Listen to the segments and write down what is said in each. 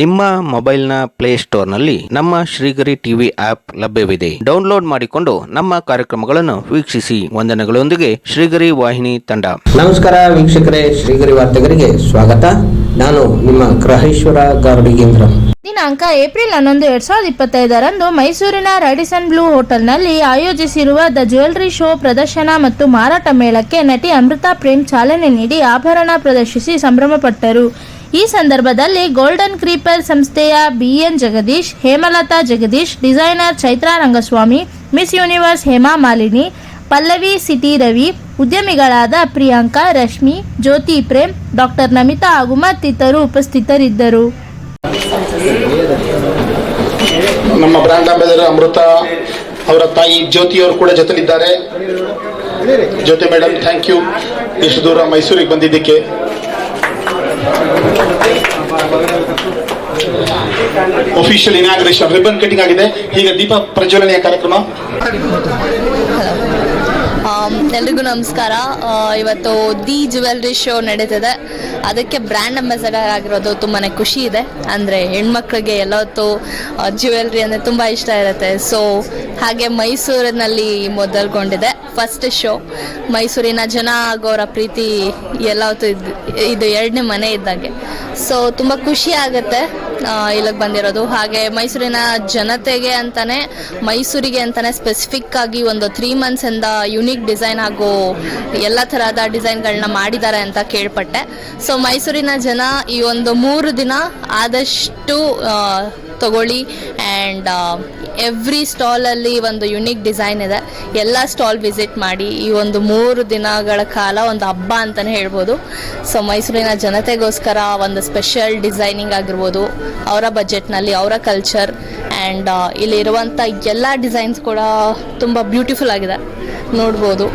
ನಿಮ್ಮ ಮೊಬೈಲ್ನ ಪ್ಲೇಸ್ಟೋರ್ನಲ್ಲಿ ನಮ್ಮ ಶ್ರೀಗರಿ ಟಿವಿ ಆಪ್ ಲಭ್ಯವಿದೆ. ಡೌನ್ಲೋಡ್ ಮಾಡಿಕೊಂಡು ನಮ್ಮ ಕಾರ್ಯಕ್ರಮಗಳನ್ನು ವೀಕ್ಷಿಸಿ. ವಂದನೆಗಳೊಂದಿಗೆ ಶ್ರೀಗರಿ ವಾಹಿನಿ ತಂಡ. ನಮಸ್ಕಾರ ವೀಕ್ಷಕರೇ ಶ್ರೀಗರಿ ವಾರ್ತೆಗರಿಗೆ ಸ್ವಾಗತ. ನಾನು ನಿಮ್ಮ ಗ್ರಹೇಶ್ವರ ಗಾರ್ಡಿಗೇಂದ್ರ ದಿನಾಂಕ ಏಪ್ರಿಲ್ ಹನ್ನೊಂದು ಎರಡ್ ಸಾವಿರದ ಇಪ್ಪತ್ತೈದರಂದು ಮೈಸೂರಿನ ರಾಡಿಸನ್ ಬ್ಲೂ ಹೋಟೆಲ್ನಲ್ಲಿ ಆಯೋಜಿಸಿರುವ ದ ಜ್ಯುವೆಲ್ಲರಿ ಶೋ ಪ್ರದರ್ಶನ ಮತ್ತು ಮಾರಾಟ ಮೇಳಕ್ಕೆ ನಟಿ ಅಮೃತಾ ಪ್ರೇಮ್ ಚಾಲನೆ ನೀಡಿ ಆಭರಣ ಪ್ರದರ್ಶಿಸಿ ಸಂಭ್ರಮಪಟ್ಟರು. ಈ ಸಂದರ್ಭದಲ್ಲಿ ಗೋಲ್ಡನ್ ಕ್ರೀಪರ್ ಸಂಸ್ಥೆಯ BN Jagadish, Hemalatha Jagadish designer Chaitra Rangaswamy Miss Universe Hema Malini, Pallavi CT Ravi, ಉದ್ಯಮಿಗಳಾದ Priyanka, Rashmi, Jyothi Prem doctor Namita ಹಾಗೂ ಮತ್ತಿತರರು ಉಪಸ್ಥಿತರಿದ್ದರು. ನಮ್ಮ ಬ್ರ್ಯಾಂಡ್ ಅಂಬಾಸಿಡರ್ ಅಮೃತ ಅವರ ತಾಯಿ ಜ್ಯೋತಿ ಅವರು ಕೂಡ ಜೊತೆಲಿದ್ದಾರೆ. ಜ್ಯೋತಿ ಮೇಡಮ್ ಥ್ಯಾಂಕ್ ಯು ಇಷ್ಟು ದೂರ ಮೈಸೂರಿಗೆ ಬಂದಿದ್ದಕ್ಕೆ. ಒಫಿಷಿಯಲ್ ಇನಾಗ್ರೇಷನ್ ರಿಬ್ಬನ್ ಕಟಿಂಗ್ ಆಗಿದೆ. ಈಗ ದೀಪ ಪ್ರಜ್ವಲನೆಯ ಕಾರ್ಯಕ್ರಮ. ಆಮ್, ಎಲ್ರಿಗೂ ನಮಸ್ಕಾರ. ಇವತ್ತು ದಿ ಜ್ಯುವೆಲ್ರಿ ಶೋ ನಡೀತಿದೆ. ಅದಕ್ಕೆ ಬ್ರ್ಯಾಂಡ್ ಅಂಬಾಸಡರ್ ಆಗಿರೋದು ತುಂಬಾ ಖುಷಿ ಇದೆ. ಅಂದರೆ ಹೆಣ್ಮಕ್ಳಿಗೆ ಎಲ್ಲವತ್ತು ಜ್ಯುವೆಲ್ರಿ ಅಂದರೆ ತುಂಬ ಇಷ್ಟ ಇರುತ್ತೆ. ಸೊ ಹಾಗೆ ಮೈಸೂರಿನಲ್ಲಿ ಮೊದಲ್ಗೊಂಡಿದೆ. ಫಸ್ಟ್ ಶೋ ಮೈಸೂರಿನ ಜನ ಆಗೋರ ಪ್ರೀತಿ ಎಲ್ಲವತ್ತು ಇದು ಇದು ಎರಡನೇ ಮನೆ ಇದ್ದಾಗೆ. ಸೊ ತುಂಬ ಖುಷಿ ಆಗುತ್ತೆ. ಇಲ್ಲಿಗೆ ಬಂದಿರೋದು. ಹಾಗೆ ಮೈಸೂರಿನ ಜನತೆಗೆ ಅಂತಾನೆ, ಮೈಸೂರಿಗೆ ಅಂತಾನೆ ಸ್ಪೆಸಿಫಿಕ್ ಆಗಿ ಒಂದು ತ್ರೀ ಇಂದ ಯುನೀಕ್ ಡಿಸೈನ್ ಹಾಗೂ ಎಲ್ಲ ಥರದ ಡಿಸೈನ್ಗಳನ್ನ ಮಾಡಿದ್ದಾರೆ ಅಂತ ಕೇಳ್ಪಟ್ಟೆ. ಸೊ ಮೈಸೂರಿನ ಜನ ಈ ಒಂದು ಮೂರು ದಿನ ಆದಷ್ಟು ತಗೊಳ್ಳಿ ಆ್ಯಂಡ್ ಎವ್ರಿ ಸ್ಟಾಲಲ್ಲಿ ಒಂದು ಯುನೀಕ್ ಡಿಸೈನ್ ಇದೆ. ಎಲ್ಲ ಸ್ಟಾಲ್ ವಿಸಿಟ್ ಮಾಡಿ ಈ ಒಂದು ಮೂರು ದಿನಗಳ ಕಾಲ ಒಂದು ಹಬ್ಬ ಅಂತಲೇ ಹೇಳ್ಬೋದು. ಸೊ ಮೈಸೂರಿನ ಜನತೆಗೋಸ್ಕರ ಒಂದು ಸ್ಪೆಷಲ್ ಡಿಸೈನಿಂಗ್ ಆಗಿರ್ಬೋದು. ಅವರ ಬಜೆಟ್ನಲ್ಲಿ ಅವರ ಕಲ್ಚರ್ ಆ್ಯಂಡ್ ಇಲ್ಲಿರುವಂಥ ಎಲ್ಲ ಡಿಸೈನ್ಸ್ ಕೂಡ ತುಂಬ ಬ್ಯೂಟಿಫುಲ್ ಆಗಿದೆ. ನೋಡ್ಬೋದು.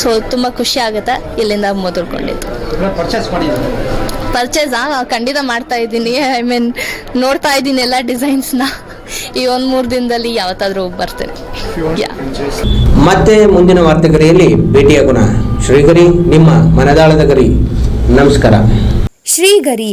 ಸೊ ತುಂಬ ಖುಷಿ ಆಗುತ್ತೆ ಇಲ್ಲಿಂದ ಮೊದಲ್ಕೊಂಡಿದ್ದು ಪರ್ಚೇಸ್ ಖಂಡಿತ ಮಾಡ್ತಾ ಇದ್ದೀನಿ. ಐ ಮೀನ್ ನೋಡ್ತಾ ಇದ್ದೀನಿ ಎಲ್ಲ ಡಿಸೈನ್ಸ್ನ ಈ ಒಂದು ಮೂರು ದಿನದಲ್ಲಿ ಯಾವತ್ತಾದರೂ ಬರ್ತೇನೆ. ಯಾ ಮತ್ತೆ ಮುಂದಿನ ವಾರ್ತೆಗರಿಯಲ್ಲಿ ಭೇಟಿಯಾಗೋಣ ಶ್ರೀಗರಿ ನಿಮ್ಮ ಮನದಾಳದ ಗರಿ. ನಮಸ್ಕಾರ. ಶ್ರೀಗರಿ